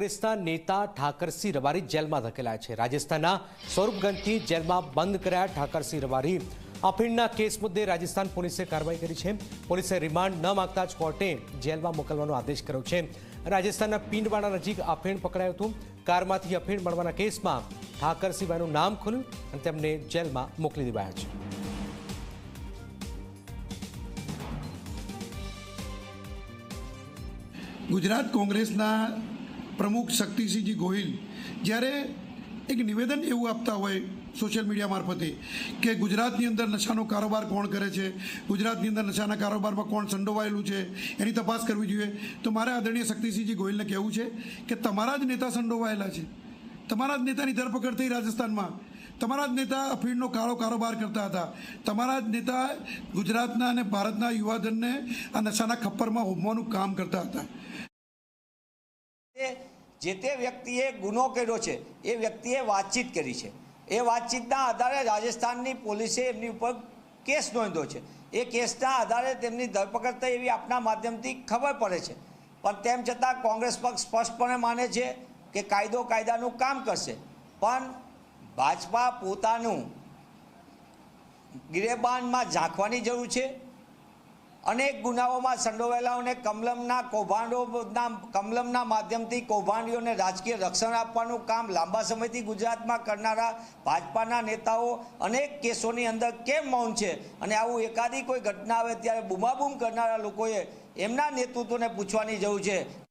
કોંગ્રેસના નેતા ઠાકરસિંહ રવારી જેલમાં ધકેલાયા છે. રાજસ્થાનના સ્વરૂપગંજથી જેલમાં બંધ કરાયા ઠાકરસિંહ રવારી. અફીણના કેસ મુદ્દે રાજસ્થાન પોલીસે કાર્યવાહી કરી છે. પોલીસે રિમાન્ડ ન માગતા જ કોર્ટે જેલમાં મોકલવાનો આદેશ કર્યો છે. રાજસ્થાનના પિંડવાડા નજીક અફીણ પકડાયું હતું. કારમાંથી અફીણ મળવાના કેસમાં ઠાકરસિંહભાઈનું નામ ખુલ્યું અને તેમને જેલમાં મોકલી દેવાયા છે. ગુજરાત કોંગ્રેસના પ્રમુખ શક્તિસિંહજી ગોહિલ જ્યારે એક નિવેદન એવું આપતા હોય સોશિયલ મીડિયા મારફતે કે ગુજરાતની અંદર નશાનો કારોબાર કોણ કરે છે, ગુજરાતની અંદર નશાના કારોબારમાં કોણ સંડોવાયેલું છે, એની તપાસ કરવી જોઈએ. તો મારે આદરણીય શક્તિસિંહજી ગોહિલને કહેવું છે કે તમારા જ નેતા સંડોવાયેલા છે. તમારા જ નેતાની ધરપકડ થઈ રાજસ્થાનમાં. તમારા જ નેતા અફીણનો કાળો કારોબાર કરતા હતા. તમારા જ નેતા ગુજરાતના અને ભારતના યુવાધનને આ નશાના ખપ્પરમાં હોમવાનું કામ કરતા હતા. જે તે વ્યક્તિએ ગુનો કર્યો છે, એ વ્યક્તિએ વાતચીત કરી છે. એ વાતચીતના આધારે રાજસ્થાનની પોલીસે એમની ઉપર કેસ નોંધ્યો છે. એ કેસના આધારે તેમની ધરપકડ થઈ એવી આપના માધ્યમથી ખબર પડે છે. પણ તેમ છતાં કોંગ્રેસ પક્ષ સ્પષ્ટપણે માને છે કે કાયદો કાયદાનું કામ કરશે. પણ ભાજપા પોતાનું ગિરેબાનમાં ઝાંખવાની જરૂર છે. અનેક ગુનાઓમાં સંડોવાયેલાઓને કમલમના કૌભાંડોના કમલમના માધ્યમથી કૌભાંડીઓને રાજકીય રક્ષણ આપવાનું કામ લાંબા સમયથી ગુજરાતમાં કરનારા ભાજપાના નેતાઓ અનેક કેસોની અંદર કેમ મૌન છે? અને આવું એકાદી કોઈ ઘટના આવે ત્યારે બૂમાબૂમ કરનારા લોકોએ એમના નેતૃત્વને પૂછવાની જરૂર છે.